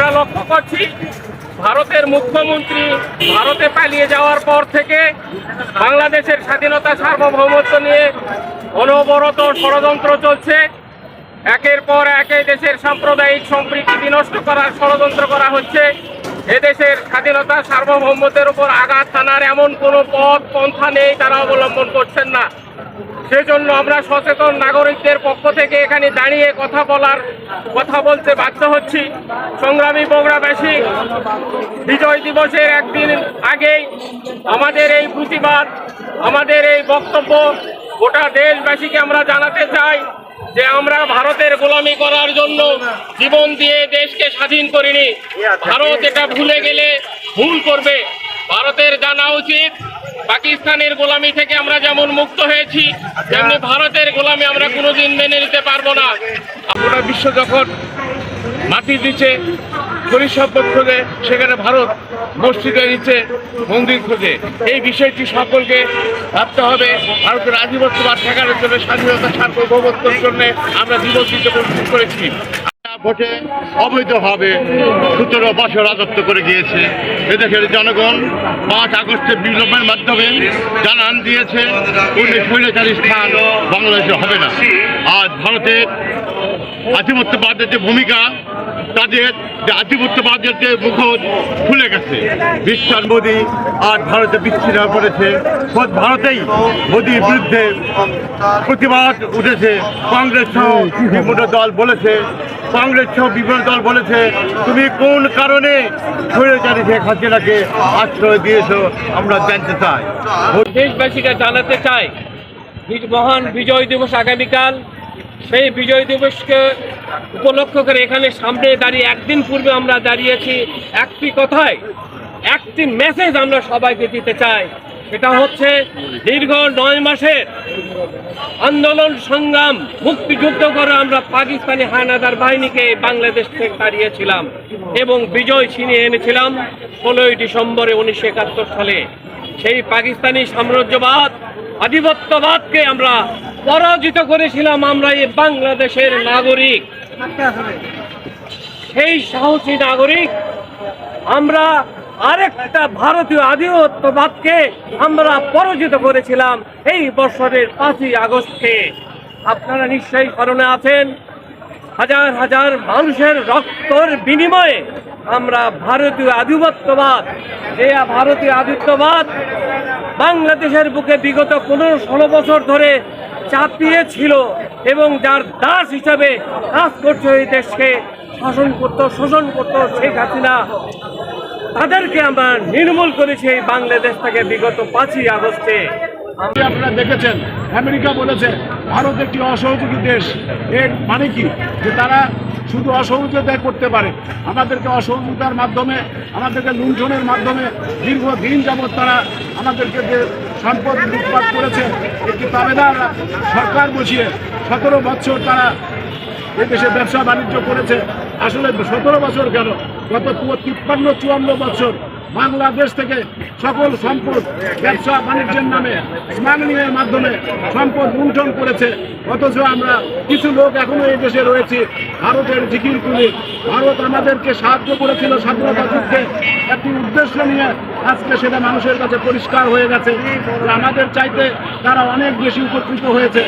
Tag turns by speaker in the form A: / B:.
A: আমরা লক্ষ্য করছি ভারতের মুখ্যমন্ত্রী ভারতে পালিয়ে যাওয়ার পর থেকে বাংলাদেশের স্বাধীনতা সার্বভৌমত্ব নিয়ে অনবরত ষড়যন্ত্র চলছে। একের পর একে দেশের সাম্প্রদায়িক সম্প্রীতি বিনষ্ট করার ষড়যন্ত্র করা হচ্ছে। এদেশের স্বাধীনতা সার্বভৌমত্বের উপর আঘাত হানার এমন কোনো পথ, পন্থা নেই, তারা অবলম্বন করছেন না। সেজন্য আমরা সচেতন নাগরিকদের পক্ষ থেকে এখানে দাঁড়িয়ে কথা বলার, কথা বলতে বাধ্য হচ্ছি। সংগ্রামী বগুড়াবাসী, বিজয় দিবসের একদিন আগেই আমাদের এই প্রতিবাদ, আমাদের এই বক্তব্য গোটা দেশবাসীকে আমরা জানাতে চাই। যে আমরা ভারতের গোলামি করার জন্য জীবন দিয়ে দেশকে স্বাধীন করিনি, ভারত এটা ভুলে গেলে ভুল করবে। ভারতের জানা উচিত, পাকিস্তানের গোলামি থেকে আমরা যেমন মুক্ত হয়েছি, তেমনি ভারতের গোলামি আমরা কোনোদিন মেনে নিতে পারব না।
B: গোটা বিশ্ব যখন মাটি দিচ্ছে সম্পদ খোঁজে সেখানে ভারত মসজিদে নিচ্ছে মন্দির খোঁজে। এই বিষয়টি সকলকে ভাবতে হবে। ভারতের আধিপত্যবাদ ঠেকানোর জন্য, স্বাধীনতা সার্বভৌমত্বের জন্য আমরা প্রস্তুত করেছি।
C: ভোটে অবৈধভাবে সতেরো বছর রাজত্ব করে গিয়েছে। এদেশের জনগণ পাঁচ আগস্টে বিপ্লবের মাধ্যমে জানান দিয়েছে, উনিশ স্বৈরাচারী স্থান বাংলাদেশে হবে না। আর ভারতের আধিপত্যবাদের যে ভূমিকা তাদের আধিপত্যবাদের যে মুখোশ খুলে গেছে। বিশ্বাস মোদী আর ভারতে বিচ্ছিন্ন পড়েছে। ভারতেই মোদীর বিরুদ্ধে প্রতিবাদ উঠেছে। কংগ্রেস সহ বিভিন্ন দল বলেছে। কংগ্রেস সহ বিভিন্ন দল বলেছে, তুমি কোন কারণে স্বৈরাচারী শেখ হাসিনাকে আশ্রয় দিয়েছ? আমরা জানতে চাই।
A: দেশবাসীকে জানাতে চাই মহান বিজয় দিবস আগামীকাল। সেই বিজয় দিবসকে উপলক্ষ করে এখানে সামনে দাঁড়িয়ে একদিন পূর্বে আমরা দাঁড়িয়েছি। একটি কথায়, একটি মেসেজ আমরা সবাইকে দিতে চাই। সেটা হচ্ছে, দীর্ঘ নয় মাসের আন্দোলন সংগ্রাম মুক্তিযুদ্ধ করে আমরা পাকিস্তানি হানাদার বাহিনীকে বাংলাদেশ থেকে তাড়িয়েছিলাম এবং বিজয় ছিনিয়ে এনেছিলাম ষোলোই ডিসেম্বরে উনিশশো একাত্তর সালে। সেই পাকিস্তানি সাম্রাজ্যবাদ, আধিপত্যবাদকে আমরা পরাজিত করেছিলাম আমরা এই বাংলাদেশের নাগরিক। সেই সাহসী নাগরিক আমরা আরেকটা ভারতীয় আধিপত্যবাদকে আমরা পরাজিত করেছিলাম এই বছরের পাঁচই আগস্টে আপনারা নিশ্চয়ই স্মরণে আছেন, হাজার হাজার মানুষের রক্তর বিনিময়ে আমরা ভারতীয় আধিপত্যবাদ যে ভারতীয় আধিপত্যবাদ বাংলাদেশের বুকে বিগত পনেরো ষোলো বছর ধরে চাপিয়ে ছিল এবং যার দাস হিসাবে কাজ করছে এই দেশকে, শাসন করতো, শোষণ করতো শেখ হাসিনা। তাদেরকে আমরা নির্মূল করেছি এই বাংলাদেশ থেকে বিগত পাঁচই আগস্টে।
B: আপনারা দেখেছেন, আমেরিকা বলেছে, ভারত একটি অসহযোগী দেশ। এর মানে কি? যে তারা শুধু অসহযোগিতা করতে পারে। আমাদেরকে অসহযোগিতার মাধ্যমে, আমাদেরকে লুণ্ঠনের মাধ্যমে দীর্ঘদিন যাবৎ তারা আমাদেরকে যে সম্পদ লুটপাট করেছে, একটি তাবেদার সরকার বসিয়ে সতেরো বছর তারা এই দেশে ব্যবসা বাণিজ্য করেছে। আসলে সতেরো বছর কেন? গত তিপ্পান্ন, চুয়ান্ন বছর বাংলাদেশ থেকে সকল সম্পদ ব্যবসা বাণিজ্যের নামে স্মাগলিংয়ের মাধ্যমে সম্পদ লুণ্ঠন করেছে। অথচ আমরা কিছু লোক এখনও এই দেশে রয়েছে। ভারতের জিকির তুলি ভারত আমাদেরকে সাহায্য করেছিল স্বাধীনতা যুদ্ধে। একটি উদ্দেশ্য নিয়ে আজকে সেটা মানুষের কাছে পরিষ্কার হয়ে গেছে। আমাদের চাইতে তারা অনেক বেশি উপকৃত হয়েছে।